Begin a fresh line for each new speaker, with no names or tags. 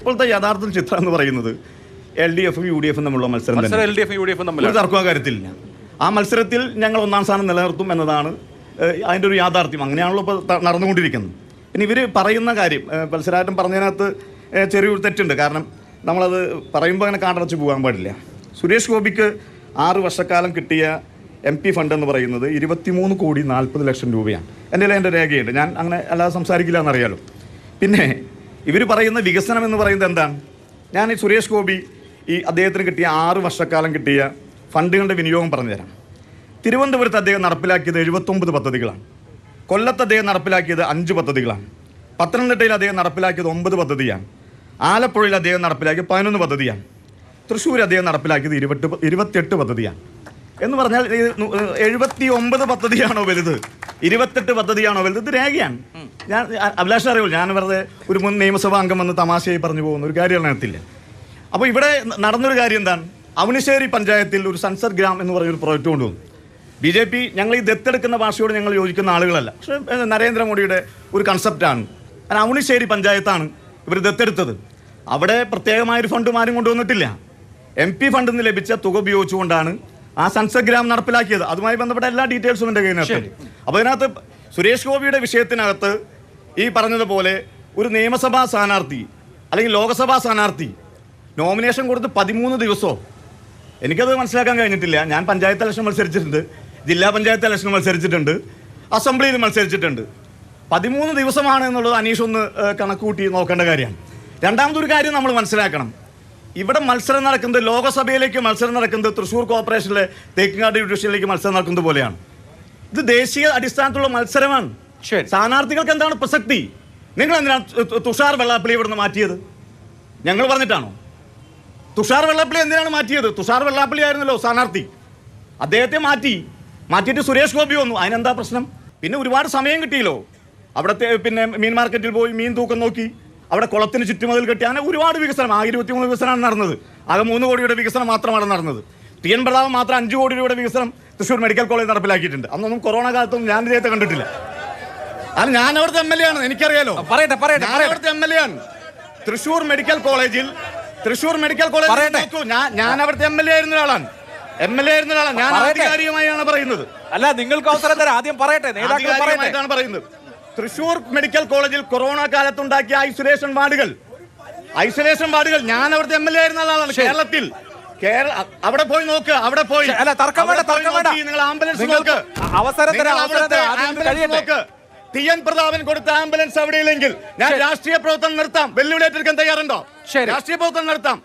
ഇപ്പോഴത്തെ യഥാർത്ഥ ചിത്രം എന്ന് പറയുന്നത് എൽ ഡി എഫും യു ഡി എഫും തമ്മിലുള്ള മത്സരം തന്നെ.
എൽ ഡി എഫും യു ഡി എഫും
ഒരു
തമ്മിലാണ്
തർക്കവും കാര്യത്തിലില്ല. ആ മത്സരത്തിൽ ഞങ്ങൾ ഒന്നാം സ്ഥാനം നിലനിർത്തും എന്നതാണ് ഏഹ്, അതിന്റെ ഒരു യാഥാർത്ഥ്യം. അങ്ങനെയാണല്ലോ ഇപ്പോൾ ത- നടന്നുകൊണ്ടിരിക്കുന്നത്. ഇനി ഇവർ പറയുന്ന കാര്യം ഏഹ്, മത്സരാറ്റം പറഞ്ഞതിനകത്ത് ഏഹ്, ചെറിയൊരു തെറ്റുണ്ട്. കാരണം നമ്മളത് പറയുമ്പോൾ അങ്ങനെ കാണ്ടടച്ച് പോകാൻ പാടില്ല. സുരേഷ് ഗോപിക്ക് ആറ് വർഷക്കാലം കിട്ടിയ എം പി ഫണ്ട് എന്ന് പറയുന്നത് ഇരുപത്തിമൂന്ന് കോടി നാൽപ്പത് ലക്ഷം രൂപയാണ്. എന്റെ കയ്യിൽ എന്റെ രേഖയുണ്ട്. ഞാൻ അങ്ങനെ അല്ലാതെ സംസാരിക്കില്ല എന്നറിയാലോ. പിന്നെ ഇവർ പറയുന്ന വികസനം എന്ന് പറയുന്നത് എന്താണ്? ഞാൻ ഈ സുരേഷ് ഗോപി ഈ അദ്ദേഹത്തിന് കിട്ടിയ ആറ് വർഷക്കാലം കിട്ടിയ ഫണ്ടുകളുടെ വിനിയോഗം പറഞ്ഞുതരാം. തിരുവനന്തപുരത്ത് അദ്ദേഹം നടപ്പിലാക്കിയത് എഴുപത്തൊമ്പത് പദ്ധതികളാണ്. കൊല്ലത്ത് അദ്ദേഹം നടപ്പിലാക്കിയത് അഞ്ച് പദ്ധതികളാണ്. പത്തനംതിട്ടയിൽ അദ്ദേഹം നടപ്പിലാക്കിയത് ഒമ്പത് പദ്ധതിയാണ്. ആലപ്പുഴയിൽ അദ്ദേഹം നടപ്പിലാക്കിയത് പതിനൊന്ന് പദ്ധതിയാണ്. തൃശ്ശൂർ അദ്ദേഹം നടപ്പിലാക്കിയത് ഇരുപത്തി ഇരുപത്തിയെട്ട് പദ്ധതിയാണ്. എന്ന് പറഞ്ഞാൽ എഴുപത്തി ഒമ്പത് പദ്ധതിയാണോ വലുത്? ഇരുപത്തെട്ട് പദ്ധതിയാണോ വലുത്? ഇത് രേഖയാണ്. ഞാൻ അഭിലാഷ് അറിയുള്ളൂ ഞാൻ വെറുതെ ഒരു മുൻ നിയമസഭാ അംഗം വന്ന് തമാശയായി പറഞ്ഞു പോകുന്ന ഒരു കാര്യം നടത്തില്ല അപ്പോൾ ഇവിടെ നടന്നൊരു കാര്യം എന്താണ്? അവനിശ്ശേരി പഞ്ചായത്തിൽ ഒരു സൺസർ ഗ്രാം എന്ന് പറഞ്ഞൊരു പ്രോജക്റ്റ് കൊണ്ടുവന്നു. ബി ജെ പി ഞങ്ങൾ ഈ ദത്തെടുക്കുന്ന ഭാഷയോട് ഞങ്ങൾ യോജിക്കുന്ന ആളുകളല്ല. പക്ഷേ നരേന്ദ്രമോദിയുടെ ഒരു കൺസെപ്റ്റാണ് കാരണം അവണിശ്ശേരി പഞ്ചായത്താണ് ഇവർ ദത്തെടുത്തത്. അവിടെ പ്രത്യേകമായൊരു ഫണ്ടും ആരും കൊണ്ടുവന്നിട്ടില്ല. എം പി ഫണ്ടിൽ നിന്ന് ലഭിച്ച തുക ഉപയോഗിച്ചുകൊണ്ടാണ് ആ സൺസർ ഗ്രാം നടപ്പിലാക്കിയത്. അതുമായി ബന്ധപ്പെട്ട എല്ലാ ഡീറ്റെയിൽസും എന്റെ കയ്യിനകത്ത് അപ്പോൾ അതിനകത്ത് സുരേഷ് ഗോപിയുടെ വിഷയത്തിനകത്ത് ഈ പറഞ്ഞതുപോലെ ഒരു നിയമസഭാ സ്ഥാനാർത്ഥി അല്ലെങ്കിൽ ലോക്സഭാ സ്ഥാനാർത്ഥി നോമിനേഷൻ കൊടുത്ത് പതിമൂന്ന് ദിവസമോ എനിക്കത് മനസ്സിലാക്കാൻ കഴിഞ്ഞിട്ടില്ല. ഞാൻ പഞ്ചായത്ത് ഇലക്ഷൻ മത്സരിച്ചിട്ടുണ്ട് ജില്ലാ പഞ്ചായത്ത് ഇലക്ഷൻ മത്സരിച്ചിട്ടുണ്ട് അസംബ്ലിയിൽ മത്സരിച്ചിട്ടുണ്ട്. പതിമൂന്ന് ദിവസമാണ് എന്നുള്ളത് അനീഷ് ഒന്ന് ഏഹ്, കണക്ക് കൂട്ടി നോക്കേണ്ട കാര്യമാണ്. രണ്ടാമതൊരു കാര്യം നമ്മൾ മനസ്സിലാക്കണം. ഇവിടെ മത്സരം നടക്കുന്നത് ലോകസഭയിലേക്ക് മത്സരം നടക്കുന്നത് തൃശ്ശൂർ കോർപ്പറേഷനിലെ തേക്കിങ്ങാട് ഡിവിഷനിലേക്ക് മത്സരം നടക്കുന്നത് പോലെയാണ്. ഇത് ദേശീയ അടിസ്ഥാനത്തിലുള്ള മത്സരമാണ്. സ്ഥാനാർത്ഥികൾക്ക് എന്താണ് പ്രസക്തി? നിങ്ങൾ എന്തിനാണ് തുഷാർ വെള്ളാപ്പള്ളി ഇവിടുന്ന് മാറ്റിയത്? ഞങ്ങൾ പറഞ്ഞിട്ടാണോ? തുഷാർ വെള്ളാപ്പള്ളി എന്തിനാണ് മാറ്റിയത്? തുഷാർ വെള്ളാപ്പള്ളി ആയിരുന്നല്ലോ സ്ഥാനാർത്ഥി. അദ്ദേഹത്തെ മാറ്റി. മാറ്റിയിട്ട് സുരേഷ് ഗോപി വന്നു. അതിനെന്താ പ്രശ്നം? പിന്നെ ഒരുപാട് സമയം കിട്ടിയല്ലോ. അവിടുത്തെ പിന്നെ മീൻ മാർക്കറ്റിൽ പോയി മീൻ തൂക്കം നോക്കി. അവിടെ കുളത്തിന് ചുറ്റുമതിൽ കെട്ടി. അങ്ങനെ ഒരുപാട് വികസനം. ആ ഇരുപത്തിമൂന്ന് വികസനമാണ് നടന്നത്. ആകെ മൂന്ന് കോടിയുടെ വികസനം മാത്രമാണ് നടന്നത്. ടി എൻ പ്രതാപ് മാത്രം അഞ്ച് കോടി രൂപയുടെ വികസനം തൃശ്ശൂർ മെഡിക്കൽ കോളേജ് നടപ്പിലാക്കിയിട്ടുണ്ട്. അന്നൊന്നും കൊറോണ കാലത്തൊന്നും ഞാൻ ഇദ്ദേഹത്തെ കണ്ടിട്ടില്ല. അത് ഞാൻ അവിടുത്തെ എം എൽ എ ആണ് എനിക്കറിയാലോ.
പറയട്ടെ പറയട്ടെ
ഞാൻ അവിടുത്തെ എം എൽ എ ആണ്. തൃശൂർ മെഡിക്കൽ കോളേജിൽ തൃശൂർ മെഡിക്കൽ കോളേജ്
പറയട്ടെ.
നോക്കൂ ഞാൻ ഞാൻ അവിടുത്തെ എം എൽ എ ആയിരുന്ന ഒരാളാണ്. എം എൽ എ ആയിരുന്ന ഒരാളാണ്. ഞാൻ. ആധികാരികമായാണ് പറയുന്നത്.
അല്ല നിങ്ങൾക്ക് അവസരം തരാം. ആദ്യം പറയട്ടെ
ആധികാരികമായിട്ടാണ് പറയുന്നത്. തൃശൂർ മെഡിക്കൽ കോളേജിൽ കൊറോണ കാലത്തുണ്ടാക്കിയ ഐസൊലേഷൻ വാർഡുകൾ. ഐസൊലേഷൻ വാർഡുകൾ ഞാൻ അവിടുത്തെ എം എൽ എ ആയിരുന്ന ആളാണ് കേരളത്തിൽ. കേരള അവിടെ പോയി നോക്ക് അവിടെ പോയി.
അല്ല, തർക്കം വേണ്ട, തർക്കം വേണ്ട.
നിങ്ങൾ ആംബുലൻസ് നോക്ക്.
അവസരം തരാം, അവസരം തരാം.
നോക്ക്. ടി എൻ പ്രതാപൻ കൊടുത്ത ആംബുലൻസ് അവിടെയില്ലെങ്കിൽ ഞാൻ. രാഷ്ട്രീയ പ്രവർത്തനം നിർത്താം വെല്ലുവിളി ഏറ്റെടുക്കാൻ തയ്യാറുണ്ടോ. രാഷ്ട്രീയ പ്രവർത്തനം നടത്താം